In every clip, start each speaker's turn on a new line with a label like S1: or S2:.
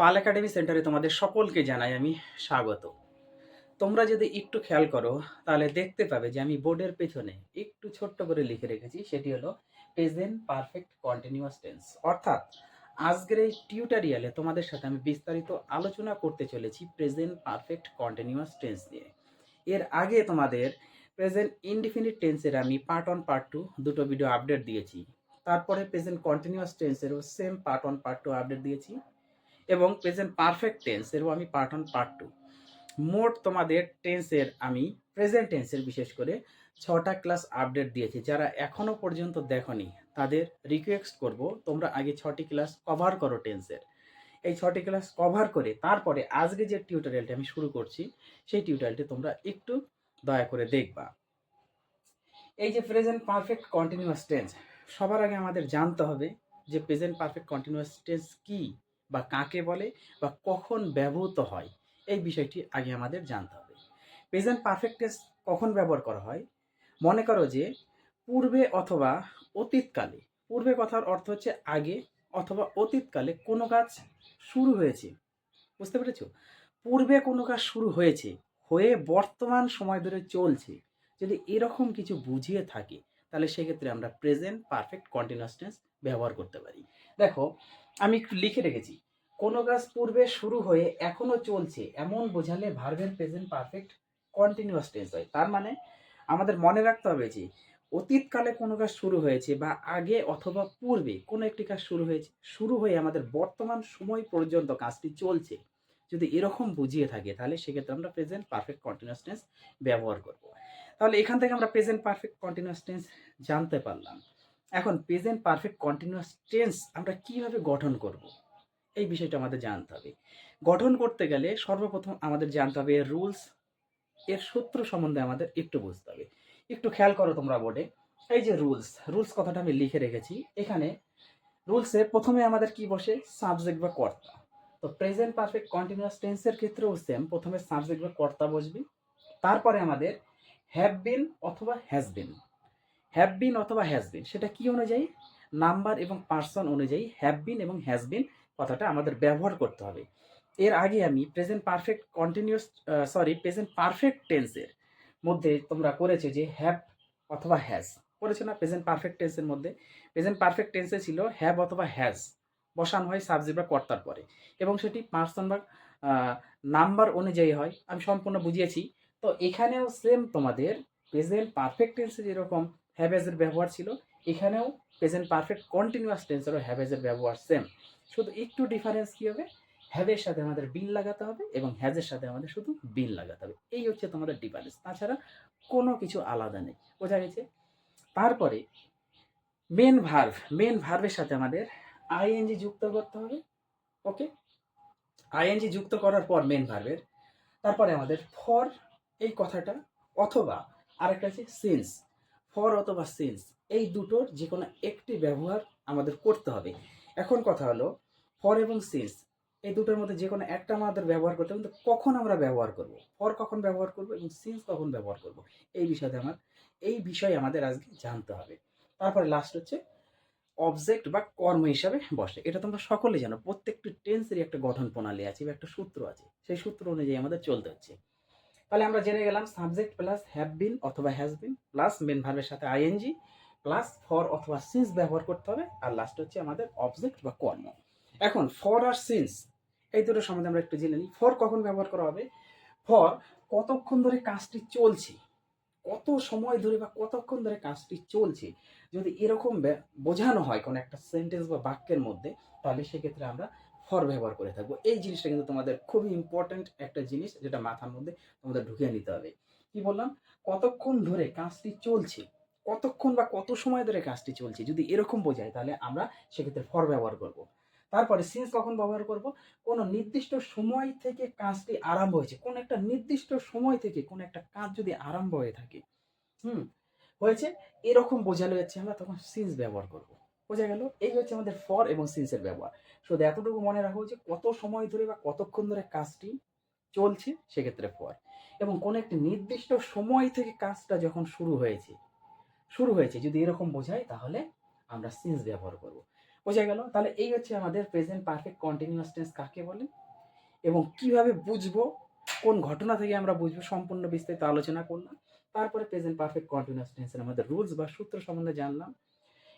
S1: পাল academy সেন্টারে তোমাদের সকলকে জানাই আমি স্বাগত। তোমরা যদি একটু খেয়াল করো, তাহলে দেখতে পাবে যে আমি বোর্ডের পেছনে একটু ছোট্ট করে লিখে রেখেছি, সেটি হলো প্রেজেন্ট পারফেক্ট কন্টিনিউয়াস টেন্স। অর্থাৎ আজকের এই টিউটোরিয়ালে তোমাদের সাথে আমি বিস্তারিত আলোচনা করতে চলেছি প্রেজেন্ট পারফেক্ট কন্টিনিউয়াস টেন্স নিয়ে। এর আগে তোমাদের প্রেজেন্ট ইনডিফিনিট টেন্সের আমি পার্ট ওয়ান, পার্ট টু দুটো ভিডিও আপডেট দিয়েছি। তারপরে present continuous টেন্সেরও same part one, part two update দিয়েছি। এবং প্রেজেন্ট পারফেক্ট টেন্স টেন্সেরও আমি পার্ট ওয়ান পার্ট টু মোট তোমাদের টেন্সের আমি প্রেজেন্ট টেন্সের বিশেষ করে ছটা ক্লাস আপডেট দিয়েছি। যারা এখনও পর্যন্ত দেখনি, তাদের রিকোয়েস্ট করব তোমরা আগে ছটি ক্লাস কভার করো টেন্সের এই ছটি ক্লাস কভার করে তারপরে আজকে যে টিউটোরিয়ালটি আমি শুরু করছি, সেই টিউটোরিয়ালটি তোমরা একটু দয়া করে দেখবা। এই যে প্রেজেন্ট পারফেক্ট কন্টিনিউয়াস টেন্স সবার আগে আমাদের জানতে হবে যে প্রেজেন্ট পারফেক্ট কন্টিনিউয়াস টেন্স কী? বা কাকে বলে বা কখন ব্যবহৃত হয়, এই বিষয়টি আগে আমাদের জানতে হবে। প্রেজেন্ট পারফেক্ট টেন্স কখন ব্যবহার করা হয়? মনে করো যে পূর্বে অথবা অতীতকালে, পূর্বে কথার অর্থ হচ্ছে আগে অথবা অতীতকালে কোনো কাজ শুরু হয়েছে। বুঝতে পেরেছ? পূর্বে কোনো কাজ শুরু হয়েছে, হয়ে বর্তমান সময় ধরে চলছে। যদি এরকম কিছু বুঝিয়ে থাকে, তাহলে সেক্ষেত্রে আমরা প্রেজেন্ট পারফেক্ট কন্টিনিউয়াস টেন্স ব্যবহার করতে পারি। দেখো, আমি একটু লিখে রেখেছি। কোনো কাজ পূর্বে শুরু হয়ে এখনও চলছে, এমন বোঝালে ভার্বের প্রেজেন্ট পারফেক্ট কন্টিনিউয়াস টেন্স হয়। তার মানে আমাদের মনে রাখতে হবে যে, অতীতকালে কোনো কাজ শুরু হয়েছে বা আগে অথবা পূর্বে কোনো একটি কাজ শুরু হয়েছে, শুরু হয়ে আমাদের বর্তমান সময় পর্যন্ত কাজটি চলছে। যদি এরকম বুঝিয়ে থাকে, তাহলে সেক্ষেত্রে আমরা প্রেজেন্ট পারফেক্ট কন্টিনিউয়াস টেন্স ব্যবহার করব। তাহলে এখান থেকে আমরা প্রেজেন্ট পারফেক্ট কন্টিনিউয়াস টেন্স জানতে পারলাম। এখন প্রেজেন্ট পারফেক্ট কন্টিনিউয়াস টেন্স আমরা কীভাবে গঠন করব? এই বিষয়টা আমাদের জানতে হবে। গঠন করতে গেলে সর্বপ্রথম আমাদের জানতে হবে এর রুলস এর সূত্র সম্বন্ধে আমাদের একটু বুঝতে হবে। একটু খেয়াল করো তোমরা বোর্ডে। এই যে রুলস রুলস কথাটা আমি লিখে রেখেছি। এখানে রুলসে প্রথমে আমাদের কি বসে? সাবজেক্ট বা কর্তা। তো প্রেজেন্ট পারফেক্ট কন্টিনিউয়াস টেন্সের ক্ষেত্রেও সেম প্রথমে সাবজেক্ট বা কর্তা বসবে। তারপরে আমাদের হ্যাভ বিন অথবা হ্যাজ বিন হ্যাভ বিন অথবা হ্যাজ বিন সেটা কি অনুযায়ী? নাম্বার এবং পার্সন অনুযায়ী হ্যাভ বিন এবং হ্যাজ বিন কথাটা আমাদের ব্যবহার করতে হবে। এর আগে আমি present perfect continuous sorry present perfect টেন্সের মধ্যে তোমরা করেছ যে হ্যাভ অথবা হ্যাজ করেছ না? প্রেজেন্ট পারফেক্ট টেন্সের মধ্যে। প্রেজেন্ট পারফেক্ট টেন্সে ছিল হ্যাভ অথবা হ্যাজ বসানো হয় সাবজেক্ট বা কর্তার পরে। এবং সেটি পার্সন বা নাম্বার অনুযায়ী হয়। আমি সম্পূর্ণ বুঝিয়েছি। তো এখানেও সেম তোমাদের প্রেজেন্ট পারফেক্ট টেন্সে যেরকম হ্যাভেজের ব্যবহার ছিল। এখানেও প্রেজেন্ট পারফেক্ট কন্টিনিউয়াস টেন্সেরও হ্যাভেজের ব্যবহার সেম শুধু একটু ডিফারেন্স কী হবে? হ্যাভের সাথে আমাদের বিল লাগাতে হবে এবং হ্যাজের সাথে আমাদের শুধু বিল লাগাতে হবে। এই হচ্ছে তোমাদের ডিফারেন্স তাছাড়া কোনো কিছু আলাদা নেই। বোঝা গেছে? তারপরে মেন ভার্ভ মেন ভার্ভের সাথে আমাদের আইএনজি যুক্ত করতে হবে। ওকে আইএনজি যুক্ত করার পর মেন ভার্ভের তারপরে আমাদের ফর এই কথাটা অথবা আরেকটা আছে সিন্স ফর অথবা সিন্স, এই দুটোর যে কোনো একটি ব্যবহার আমাদের করতে হবে। এখন কথা হলো, ফর এবং সিন্স, এই দুটোর মধ্যে যে কোনো একটা আমাদের ব্যবহার করতে হবে, কিন্তু কখন আমরা ব্যবহার করব? ফর কখন ব্যবহার করব এবং সিন্স কখন ব্যবহার করব? এই বিষয়ে আমার, এই বিষয়ে আমাদের আজকে জানতে হবে। তারপরে লাস্ট হচ্ছে অবজেক্ট বা কর্ম হিসাবে বসে। এটা তোমরা সকলে জানো, প্রত্যেকটি টেন্সেরই একটা গঠন প্রণালী আছে বা একটা সূত্র আছে। সেই সূত্র অনুযায়ী আমাদের চলতে হচ্ছে। তাহলে আমরা জেনে গেলাম সাবজেক্ট প্লাস হ্যাভ বিন অথবা হ্যাজ বিন প্লাস মেন ভার্বের সাথে আইএনজি প্লাস ফর অথবা সিন্স ব্যবহার করতে হবে। আর লাস্ট হচ্ছে আমাদের অবজেক্ট বা কর্ম। এখন ফর আর সিন্স এই দুটো সম্বন্ধে আমরা একটু জেনে নিই। ফর কখন ব্যবহার করা হবে? ফর কতক্ষণ ধরে কাজটি চলছে? কত সময় ধরে বা কতক্ষণ ধরে কাজটি চলছে? যদি এরকম বোঝানো হয় কোনো একটা সেন্টেন্স বা বাক্যের মধ্যে, তাহলে সেক্ষেত্রে আমরা ফর ব্যবহার করে থাকব। এই জিনিসটা কিন্তু তোমাদের খুবই ইম্পর্ট্যান্ট একটা জিনিস যেটা মাথার মধ্যে তোমাদের ঢুকিয়ে নিতে হবে। কি বললাম? কতক্ষণ ধরে কাজটি চলছে? কতক্ষণ বা কত সময় ধরে কাজটি চলছে? যদি এরকম বোঝায় তাহলে আমরা সেক্ষেত্রে ফর ব্যবহার করব। তারপরে সিন্স কখন ব্যবহার করব? কোনো নির্দিষ্ট সময় থেকে কাজটি আরম্ভ হয়েছে, কোন একটা নির্দিষ্ট সময় থেকে কোন একটা কাজ যদি আরম্ভ হয়ে থাকে, হুম, হয়েছে, এরকম বোঝানো যাচ্ছে আমরা তখন সিন্স ব্যবহার করব। বোঝা গেল, এই হচ্ছে আমাদের ফর এবং সিন্সের ব্যবহার। শুধু এতটুকু মনে রাখো যে কত সময় ধরে বা কতক্ষণ ধরে কাজটি চলছে সেক্ষেত্রে ফর এবং কোনো একটি নির্দিষ্ট সময় থেকে কাজটা যখন শুরু হয়েছে শুরু হয়েছে, যদি এরকম বোঝায় তাহলে আমরা সিন্স ব্যবহার করব। বোঝা গেল? তাহলে এই হচ্ছে আমাদের প্রেজেন্ট পারফেক্ট কন্টিনিউয়াস টেন্স কাকে বলে? এবং কীভাবে বুঝব, কোন ঘটনা থেকে আমরা বুঝব, সম্পূর্ণ বিস্তারিত আলোচনা করলাম। তারপরে প্রেজেন্ট পারফেক্ট কন্টিনিউয়াস টেন্সের মধ্যে রুলস বা সূত্র সম্বন্ধে জানলাম।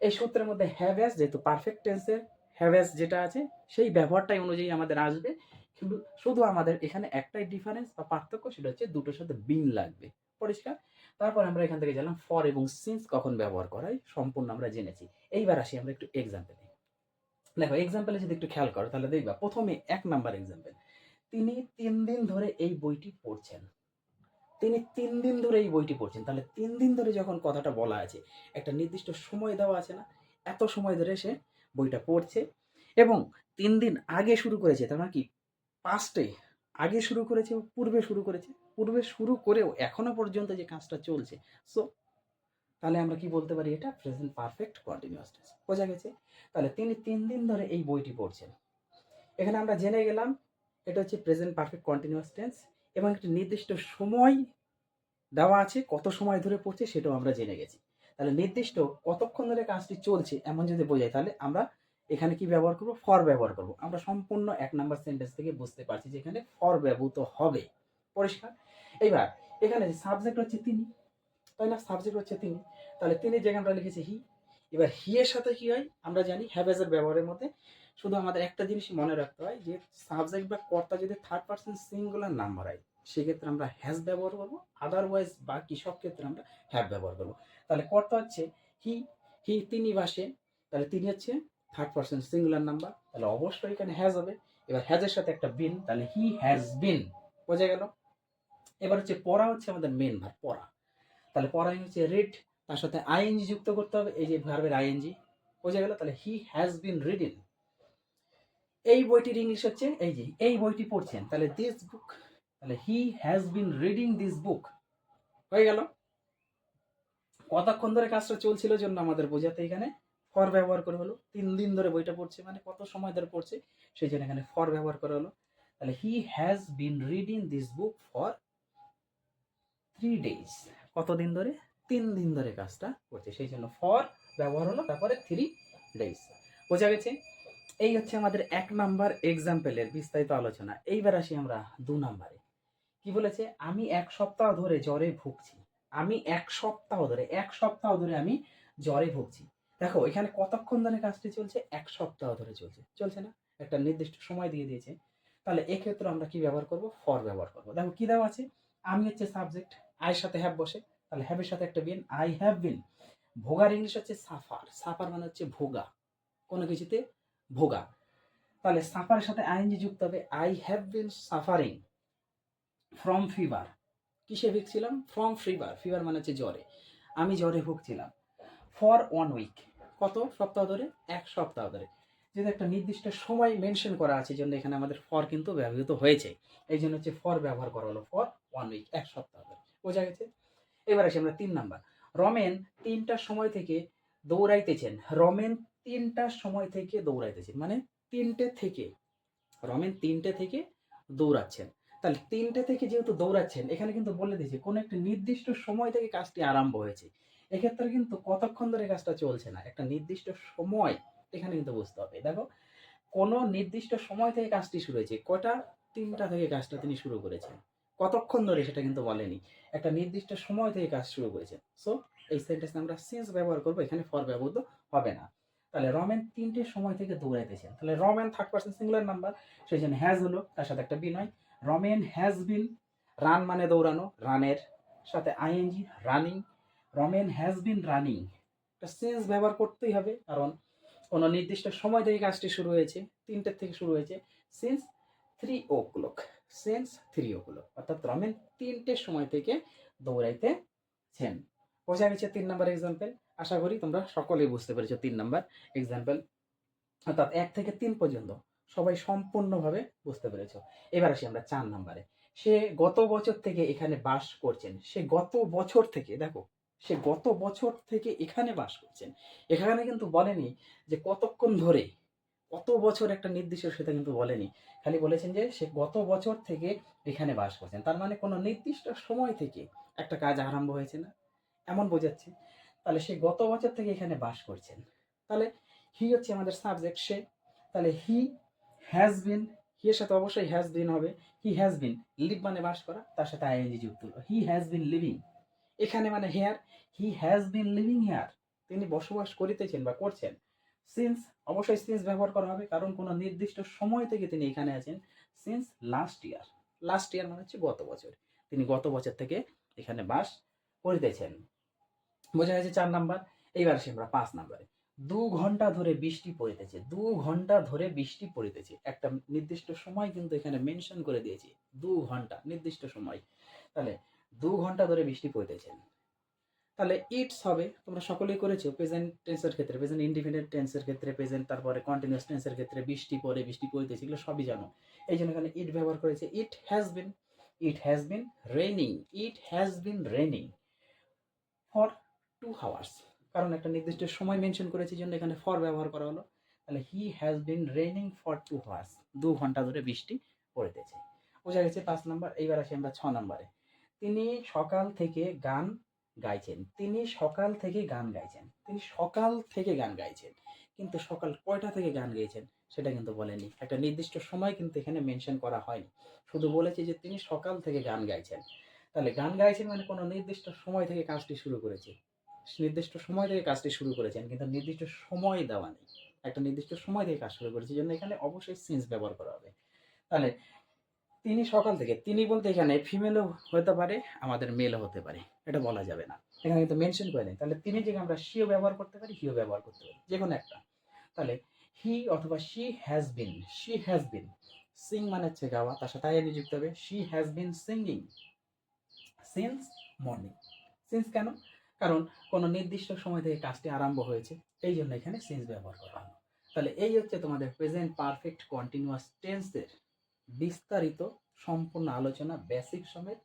S1: এই সূত্রের মধ্যে হ্যাভ্যাস যেহেতু পারফেক্ট টেন্সের হ্যাভ্যাস যেটা আছে, সেই ব্যবহারটাই অনুযায়ী আমাদের আসবে। কিন্তু শুধু আমাদের এখানে একটাই ডিফারেন্স বা পার্থক্য সেটা হচ্ছে দুটোর সাথে বিন লাগবে। পরিষ্কার? তারপর আমরা এখান থেকে জানলাম ফর এবং সিন্স কখন ব্যবহার করাই, সম্পূর্ণ আমরা জেনেছি। এইবার আসি আমরা একটু এক্সাম্পলে দেখো এক্সাম্পলে যদি একটু খেয়াল করো, তাহলে দেখবা প্রথমে এক নাম্বার এক্সাম্পল তিনি তিন দিন ধরে এই বইটি পড়ছেন। তিনি তিন দিন ধরে এই বইটি পড়ছেন। তাহলে তিন দিন ধরে যখন কথাটা বলা আছে, একটা নির্দিষ্ট সময় দেওয়া আছে না, এত সময় ধরে সে বইটা পড়ছে এবং তিন দিন আগে শুরু করেছে, তার মানে কি পাস্টে আগে শুরু করেছে পূর্বে শুরু করেছে। পূর্বে শুরু করেও এখনও পর্যন্ত যে কাজটা চলছে। সো তাহলে আমরা কি বলতে পারি এটা? প্রেজেন্ট পারফেক্ট কন্টিনিউয়াস টেন্স বোঝা গেছে? তাহলে তিনি তিন দিন ধরে এই বইটি পড়ছেন। এখানে আমরা জেনে গেলাম, এটা হচ্ছে প্রেজেন্ট পারফেক্ট কন্টিনিউয়াস টেন্স এবং একটি নির্দিষ্ট সময় দেওয়া আছে, কত সময় ধরে পড়ছে সেটাও আমরা জেনে গেছি। তাহলে নির্দিষ্ট কতক্ষণ ধরে কাজটি চলছে এমন যদি বোঝায় তাহলে আমরা এখানে কি ব্যবহার করব? ফর ব্যবহার করব। আমরা সম্পূর্ণ এক নাম্বার সেন্টেন্স থেকে বুঝতে পারছি যে এখানে ফর ব্যবহৃত হবে। পরিষ্কার? এইবার, এখানে সাবজেক্ট হচ্ছে তিনি, তাই না? সাবজেক্ট হচ্ছে তিনি। তাহলে তিনি যেখানে আমরা লিখেছি হি এবার হি এর সাথে কি হয়? আমরা জানি হ্যাভেজের ব্যবহারের মধ্যে শুধু আমাদের একটা জিনিস মনে রাখতে হয় যে সাবজেক্ট বা কর্তা যদি থার্ড পার্সন সিঙ্গুলার নাম্বার হয় সেক্ষেত্রে আমরা হ্যাজ ব্যবহার করব আদারওয়াইজ বাকি সব ক্ষেত্রে আমরা হ্যাভ ব্যবহার করব। তাহলে কর্তা হচ্ছে হি হি তিনি বাসে তাহলে তিনি হচ্ছে থার্ড পার্সন সিঙ্গুলার নাম্বার তাহলে অবশ্যই এখানে হ্যাজ হবে। এবার হ্যাজের সাথে একটা বিন তাহলে হি হ্যাজ বিন বোঝা গেল? এবার হচ্ছে পড়া হচ্ছে আমাদের মেন ভার পড়া। তাহলে পড়াই হচ্ছে রিড তার সাথে আইএনজি যুক্ত করতে হবে, এই যে ভার্বের আইএনজি বোঝা গেল? তাহলে হি হ্যাজ বিন রিডিং এই বইটির ইংলিশ হচ্ছে, এই যে, এই বইটি পড়ছেন, তাহলে দিস বুক তাহলে he has been reading this book হয়ে গেল। কতক্ষণ ধরে কাজটা চলছিল জন্য আমাদের বোঝাতে এখানে ফর ব্যবহার করে হলো। তিন দিন ধরে বইটা পড়ছে মানে কত সময় ধরে পড়ছে সেই জন্য এখানে ফর ব্যবহার করা হলো। তাহলে he has been reading this book for three days কতদিন ধরে? তিন দিন ধরে কাজটা করছে। সেই জন্য ফর ব্যবহার হলো তারপরে থ্রি ডেজ বোঝা গেছে? এই হচ্ছে আমাদের এক নাম্বার এক্সাম্পলের বিস্তারিত আলোচনা। এইবার আসি আমরা দু নাম্বারে। কি বলেছে? আমি এক সপ্তাহ ধরে জ্বরে ভুগছি। আমি এক সপ্তাহ ধরে, এক সপ্তাহ ধরে আমি জ্বরে ভুগছি। দেখো, এখানে কতক্ষণ ধরে কাজটি চলছে? এক সপ্তাহ ধরে চলছে। চলছে না? একটা নির্দিষ্ট সময় দিয়ে দিয়েছে। তাহলে এক্ষেত্রে আমরা কি ব্যবহার করব? ফর ব্যবহার করব। দেখো, কি দেওয়া আছে? আমি হচ্ছে সাবজেক্ট, আয়ের সাথে হ্যাভ বসে। তাহলে হ্যাভের সাথে একটা বিন আই হ্যাভ বিন ভোগার ইংলিশ হচ্ছে সাফার। সাফার মানে হচ্ছে ভোগা। কোনো কিছুতে ভোগা। তাহলে সাফারের সাথে আইএনজি যুক্ত হবে। I have been suffering from fever কিসে ভুগছিলাম ফ্রম ফিভার ফিভার মানে হচ্ছে জ্বরে। আমি জ্বরে ভুগছিলাম। ফর ওয়ান উইক কত সপ্তাহ ধরে? এক সপ্তাহ ধরে। যেহেতু একটা নির্দিষ্ট সময় মেনশন করা আছে জন্য এখানে আমাদের ফর কিন্তু ব্যবহৃত হয়েছে। এই জন্য হচ্ছে ফর ব্যবহার করা হলো ফর ওয়ান উইক এক সপ্তাহ ধরে। বোঝা গেছে? এবার আসি আমরা তিন নাম্বার। রমেন তিনটার সময় থেকে দৌড়াইতেছেন। রমেন তিনটার সময় থেকে দৌড়াইতেছেন। মানে তিনটে থেকে। রমেন তিনটে থেকে দৌড়াচ্ছেন। তাহলে তিনটে থেকে যেহেতু দৌড়াচ্ছেন, এখানে কিন্তু বলে দিয়েছে, কোনো একটা নির্দিষ্ট সময় থেকে কাজটি আরম্ভ হয়েছে। এক্ষেত্রে কিন্তু কতক্ষণ ধরে কাজটা চলছে না, একটা নির্দিষ্ট সময় এখানে কিন্তু বুঝতে হবে। দেখো, কোনো নির্দিষ্ট সময় থেকে কাজটি শুরু হয়েছে কটা তিনটা থেকে কাজটা তিনি শুরু করেছেন। কতক্ষণ ধরে সেটা কিন্তু বলেনি, একটা নির্দিষ্ট সময় থেকে কাজ শুরু করেছেন সো এই সেন্টেন্স আমরা সিন্স ব্যবহার করব, এখানে ফর ব্যবহৃত হবে না। তাহলে রমেন তিনটে সময় থেকে দৌড়াইতেছেন। তাহলে Ramen third person singular number সেই জন্য হ্যাজ হলো, তার সাথে একটা বিন হয় রমেন হ্যাজ বিন রান মানে দৌড়ানো রানের সাথে ING running Ramen has been running একটা সেন্স ব্যবহার করতেই হবে, কারণ কোনো নির্দিষ্ট সময় থেকে কাজটি শুরু হয়েছে, তিনটের থেকে শুরু হয়েছে since three o'clock since three o'clock অর্থাৎ রমেন তিনটের সময় থেকে দৌড়াইতেছেন বোঝা গেছে তিন নাম্বার এক্সাম্পল আশা করি তোমরা সকলেই বুঝতে পেরেছ তিন নাম্বার এক্সাম্পল অর্থাৎ এক থেকে তিন পর্যন্ত। সবাই সম্পূর্ণভাবে বুঝতে পেরেছ। এবার আসি আমরা চার নাম্বারে। সে গত বছর থেকে এখানে বাস করছেন। সে গত বছর থেকে, দেখো, সে গত বছর থেকে এখানে বাস করছেন। এখানে কিন্তু বলেনি যে কতক্ষণ ধরে, কত বছর একটা নির্দিষ্ট সেটা কিন্তু বলেনি। খালি বলেছেন যে সে গত বছর থেকে এখানে বাস করছেন। তার মানে কোনো নির্দিষ্ট সময় থেকে একটা কাজ আরম্ভ হয়েছে না? এমন বোঝাচ্ছে। তাহলে সে গত বছর থেকে এখানে বাস করছেন। তাহলে হি হচ্ছে আমাদের সাবজেক্ট সে। তাহলে হি হ্যাজ বিন হি এর সাথে অবশ্যই হ্যাজ বিন হবে। হি হ্যাজ বিন লিভ মানে বাস করা, তার সাথে আইএনজি যুক্ত হলো। হি হ্যাজ বিন লিভিং এখানে মানে here he has been living here তিনি বসবাস করিতেছেন বা করছেন। সিন্স অবশ্যই সিন্স ব্যবহার করা হবে, কারণ কোনো নির্দিষ্ট সময় থেকে তিনি এখানে আছেন। Since last year last year মানে হচ্ছে গত বছর। তিনি গত বছর থেকে এখানে বাস করিতেছেন। বোঝা গেছে চার নাম্বার। এইবার আসি আমরা পাঁচ নাম্বারে। দু ঘণ্টা ধরে বৃষ্টি পড়িতেছে দু ঘণ্টা ধরে বৃষ্টি পড়িতেছে একটা নির্দিষ্ট সময় কিন্তু এখানে মেনশন করে দিয়েছি, দু ঘণ্টা, নির্দিষ্ট সময়। তাহলে দু ঘণ্টা ধরে বৃষ্টি পড়িতেছে তাহলে ইটস হবে, তোমরা সকলেই করেছ প্রেজেন্ট টেন্সের ক্ষেত্রে প্রেজেন্ট ইন্ডিপেন্ডেন্ট টেন্সের ক্ষেত্রে প্রেজেন্ট তারপরে কন্টিনিউয়াস টেন্সের ক্ষেত্রে বৃষ্টি পড়ে, বৃষ্টি পড়িতেছে, এগুলো সবই জানো। এই জন্য এখানে ইট ব্যবহার করেছে it has been it has been raining it has been raining for two hours কারণ একটা নির্দিষ্ট সময় মেনশন করেছি জন্য এখানে ফর ব্যবহার করা হলো। তাহলে he has been raining for two hours দু ঘণ্টা ধরে বৃষ্টি পড়িতেছে বোঝা গেছে পাঁচ নম্বর এইবার আসি আমরা ছ নম্বরে তিনি সকাল থেকে গান গাইছেন, তিনি সকাল থেকে গান গাইছেন, তিনি সকাল থেকে গান গাইছেন, কিন্তু সকাল কয়টা থেকে গান গেয়েছেন সেটা কিন্তু বলেনি। একটা নির্দিষ্ট সময় কিন্তু এখানে মেনশন করা হয়নি। শুধু বলেছে যে তিনি সকাল থেকে গান গাইছেন। তাহলে গান গাইছেন মানে কোনো নির্দিষ্ট সময় থেকে কাজটি শুরু করেছে। নির্দিষ্ট সময় থেকে কাজটি শুরু করেছেন, কিন্তু নির্দিষ্ট সময় দেওয়া নেই। একটা নির্দিষ্ট সময় থেকে কাজ শুরু করেছে জন্য এখানে অবশ্যই সিন্স ব্যবহার করা হবে। তাহলে, তিনি সকাল থেকে, তিনি বলতে এখানে ফিমেলও হতে পারে, আমাদের মেলও হতে পারে, এটা বলা যাবে না। এখানে কিন্তু মেনশন করে নেই তাহলে তিনি থেকে আমরা সিও ব্যবহার করতে পারি হিও ব্যবহার করতে পারি যে কোনো একটা। তাহলে হি অথবা she has been she has been sing মানে হচ্ছে গাওয়া, তার সাথে আইএনজি যুক্ত হবে she has been singing since morning since কেন? কারণ কোনো নির্দিষ্ট সময় থেকে কাজটি আরম্ভ হয়েছে, এই জন্য এখানে সিন্স ব্যবহার করা হলো। তাহলে এই হচ্ছে তোমাদের প্রেজেন্ট পারফেক্ট কন্টিনিউয়াস টেন্সের বিস্তারিত সম্পূর্ণ আলোচনা বেসিক সমেত,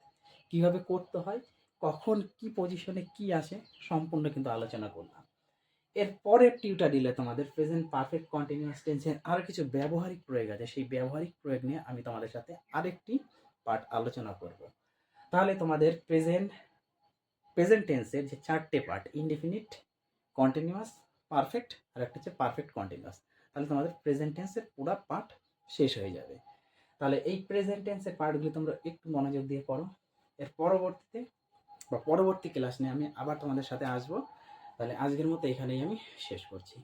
S1: কীভাবে করতে হয়, কখন কি পজিশনে কি আসে সম্পূর্ণ কিন্তু আলোচনা করলাম। এর পরের টিউটা দিলে তোমাদের প্রেজেন্ট পারফেক্ট কন্টিনিউয়াস টেন্সের আরও কিছু ব্যবহারিক প্রয়োগ আছে, সেই ব্যবহারিক প্রয়োগ নিয়ে আমি তোমাদের সাথে আরেকটি পার্ট আলোচনা করব। তাহলে তোমাদের প্রেজেন্ট প্রেজেন্ট টেন্সের যে চারটে পার্ট ইনডিফিনিট কন্টিনিউয়াস পারফেক্ট আর একটা হচ্ছে পারফেক্ট কন্টিনিউয়াস তাহলে তোমাদের প্রেজেন্ট টেন্সের পুরো পার্ট শেষ হয়ে যাবে। তাহলে এই প্রেজেন্ট টেন্সের পার্টগুলি তোমরা একটু মনোযোগ দিয়ে পড়ো। এর পরবর্তীতে বা পরবর্তী ক্লাস নিয়ে আমি আবার তোমাদের সাথে আসব। তাহলে আজকের মতো এখানেই আমি শেষ করছি।